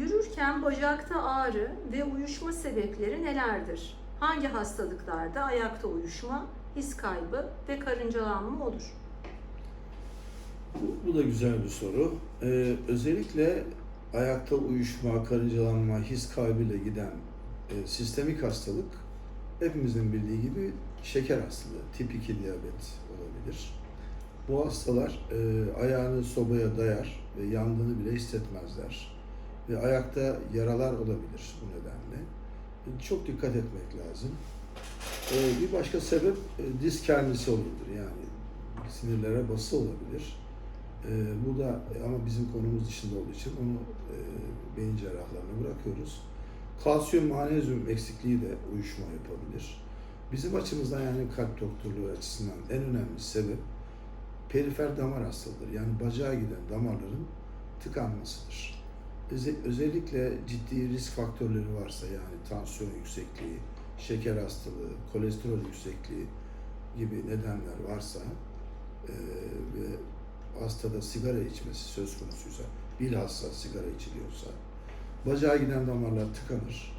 Yürürken bacakta ağrı ve uyuşma sebepleri nelerdir? Hangi hastalıklarda ayakta uyuşma, his kaybı ve karıncalanma olur? Bu, da güzel bir soru. Ee, özellikle ayakta uyuşma, karıncalanma, his kaybıyla giden e, sistemik hastalık hepimizin bildiği gibi şeker hastalığı, tip 2 diyabet olabilir. Bu hastalar e, ayağını sobaya dayar ve yandığını bile hissetmezler. Ve ayakta yaralar olabilir bu nedenle. E, Çok dikkat etmek lazım. E, bir başka sebep e, disk herniası olabilir. Yani sinirlere bası olabilir. Bu da ama bizim konumuz dışında olduğu için onu beyin cerrahlarına bırakıyoruz. Kalsiyum, magnezyum eksikliği de uyuşma yapabilir. Bizim açımızdan yani kalp doktorluğu açısından en önemli sebep perifer damar hastalığıdır. Yani bacağa giden damarların tıkanmasıdır. Öze- Özellikle ciddi risk faktörleri varsa yani tansiyon yüksekliği, şeker hastalığı, kolesterol yüksekliği gibi nedenler varsa e, ve hastada sigara içmesi söz konusuysa, bilhassa sigara içiliyorsa, bacağa giden damarlar tıkanır.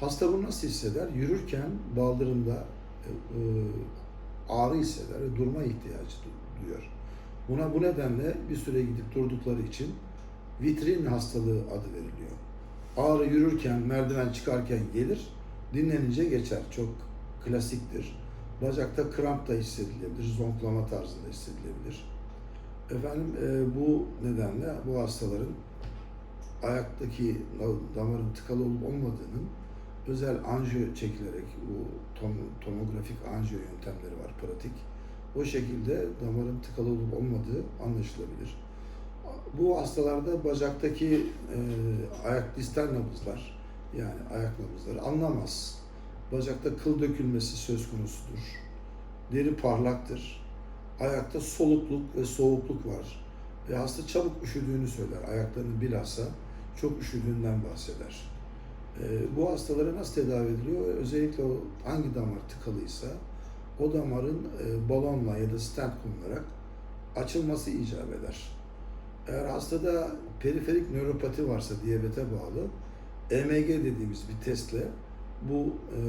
Hasta bunu nasıl hisseder? Yürürken baldırında e, ağrı hisseder ve durma ihtiyacı du- duyar. Buna bu nedenle bir süre gidip durdukları için vitrin hastalığı adı veriliyor. Ağrı yürürken, merdiven çıkarken gelir, dinlenince geçer. Çok klasiktir. Bacakta kramp da hissedilebilir, zonklama tarzında hissedilebilir. Efendim e, bu nedenle bu hastaların ayaktaki da- damarın tıkalı olup olmadığının özel anjiyo çekilerek bu tom- tomografik anjiyo yöntemleri var pratik. O şekilde damarın tıkalı olup olmadığı anlaşılabilir. Bu hastalarda bacaktaki e, ayak distal nabızlar yani ayak nabızları anlamaz. Bacakta kıl dökülmesi söz konusudur. Deri parlaktır. Ayakta solukluk ve soğukluk var. Ve hasta çabuk üşüdüğünü söyler. Ayaklarının bilhassa çok üşüdüğünden bahseder. E, bu hastalara nasıl tedavi ediliyor? Özellikle o hangi damar tıkalıysa o damarın e, balonla ya da stent konularak açılması icap eder. Eğer hastada periferik nöropati varsa diyabete bağlı EMG dediğimiz bir testle bu e,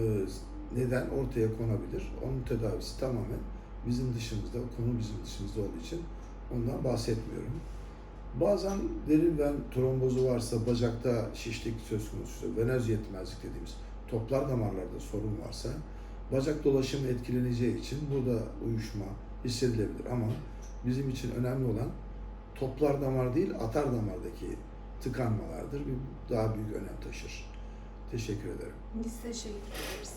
neden ortaya konabilir. Onun tedavisi tamamen bizim dışımızda, konu bizim dışımızda olduğu için ondan bahsetmiyorum. Bazen derin ven trombozu varsa, bacakta şişlik söz konusu, venöz yetmezlik dediğimiz toplar damarlarda sorun varsa, bacak dolaşımı etkileneceği için burada uyuşma hissedilebilir. Ama bizim için önemli olan toplar damar değil, atar damardaki tıkanmalardır. Bir daha büyük önem taşır. Teşekkür ederim. Biz teşekkür ederiz.